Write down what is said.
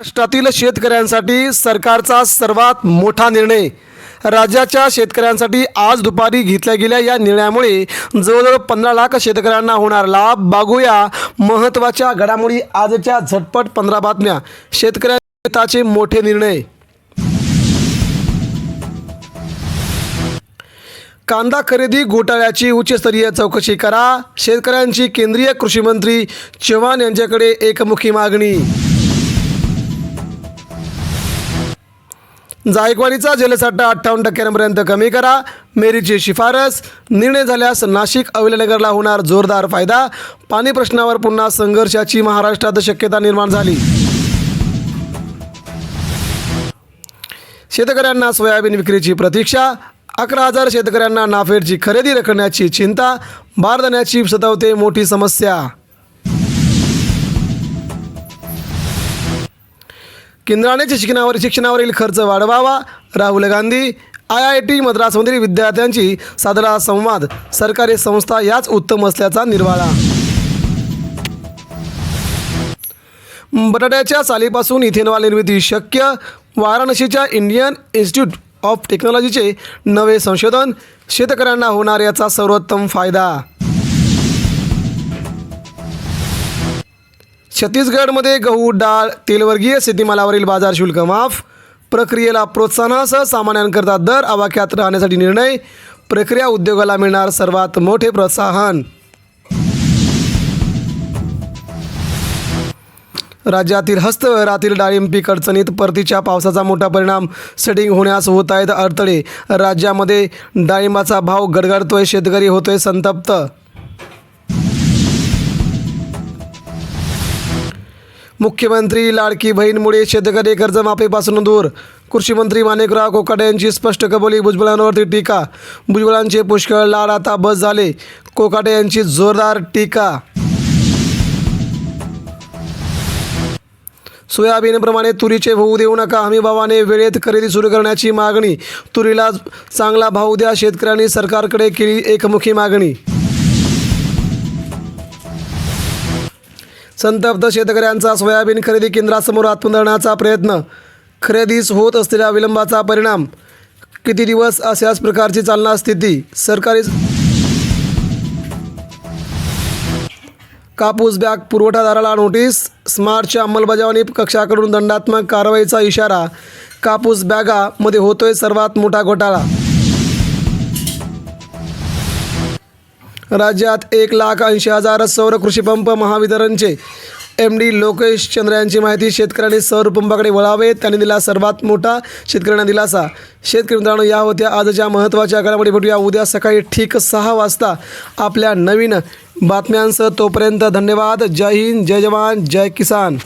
महाराष्ट्रातील शेतकऱ्यांसाठी सरकारचा सर्वात मोठा निर्णय. राज्याच्या शेतकऱ्यांसाठी आज दुपारी घेतल्या गेल्या या निर्णयामुळे जवळजवळ पंधरा लाख शेतकऱ्यांना होणार लाभ. बघूया महत्त्वाच्या घडामोडी आजच्या झटपट पंधरा बातम्या. शेतकऱ्यांचे मोठे निर्णय. कांदा खरेदी घोटाळ्याची उच्चस्तरीय चौकशी करा. शेतकऱ्यांची केंद्रीय कृषी मंत्री चव्हाण यांच्याकडे एकमुखी मागणी. जायकवाडीचा जलसाठा अठ्ठावन्न टक्क्यांपर्यंत कमी करा. मेरीची शिफारस. निर्णय झाल्यास नाशिक अविलनगरला होणार जोरदार फायदा. पाणी प्रश्नावर पुन्हा संघर्षाची महाराष्ट्रात शक्यता निर्माण झाली. शेतकऱ्यांना सोयाबीन विक्रीची प्रतीक्षा. अकरा हजार शेतकऱ्यांना नाफेडची खरेदी रखण्याची चिंता. बारदाण्याची सतावते मोठी समस्या. केंद्राने शिक्षणावर शिक्षणावरील खर्च वाढवावा. Rahul Gandhi I I T मद्रासमधील विद्यार्थ्यांची सादरा संवाद. सरकारी संस्था याच उत्तम असल्याचा निर्वाळा. बटाट्याच्या सालीपासून इथेनॉल निर्मिती शक्य. वाराणसीच्या इंडियन इन्स्टिट्यूट ऑफ टेक्नॉलॉजीचे नवे संशोधन. शेतकऱ्यांना होणार याचा सर्वोत्तम फायदा. छत्तीसगडमध्ये गहू डाळ तेलवर्गीय शेतीमालावरील बाजार शुल्क माफ. प्रक्रियेला प्रोत्साहनासह सामान्यांकरता दर आवाक्यात राहण्यासाठी निर्णय. प्रक्रिया उद्योगाला मिळणार सर्वात मोठे प्रोत्साहन. राज्यातील हस्तव्यवहारातील डाळिंब पीक अडचणीत परतीच्या पावसाचा मोठा परिणाम सेटिंग होण्यास होत आहेत अडथळे. राज्यामध्ये डाळिंबाचा भाव गडगडतोय शेतकरी होतोय संतप्त. मुख्यमंत्री लाडकी बहीणमुळे शेतकरी कर्जमाफीपासून दूर. कृषीमंत्री माणिकराव कोकाडे यांची स्पष्ट कबोली भुजबळांवरती टीका. भुजबळांचे पुष्कळ लाड आता बस झाले. कोकाटे यांची जोरदार टीका. सोयाबीनप्रमाणे तुरीचे होऊ देऊ नका. हमीभावाने वेळेत खरेदी सुरू करण्याची मागणी. तुरीला चांगला भाव द्या शेतकऱ्यांनी सरकारकडे केली एकमुखी मागणी. संतप्त शेतकऱ्यांचा सोयाबीन खरेदी केंद्रासमोर आत्मदहनाचा प्रयत्न. खरेदीस होत असलेल्या विलंबाचा परिणाम. किती दिवस अशाच प्रकारची चालणार स्थिती? सरकारी कापूस बॅग पुरवठादाराला नोटीस. स्मार्टच्या अंमलबजावणी कक्षाकडून दंडात्मक कारवाईचा इशारा. कापूस बॅगामध्ये होतोय सर्वात मोठा घोटाळा. राज्यात एक लाख ऐंशी हजार सौर कृषीपंप महावितरणचे एम डी लोकेश चंद्र यांची माहिती शेतकऱ्यांनी सौर पंपाकडे वळावे. त्यांनी दिला सर्वात मोठा शेतकऱ्यांना दिलासा. शेतकरी मित्रांनो या होत्या आजच्या महत्त्वाच्या घडामोडी भेटूया उद्या सकाळी ठीक सहा वाजता आपल्या नवीन बातम्यांसह. तोपर्यंत धन्यवाद. जय हिंद जय जवान जय किसान.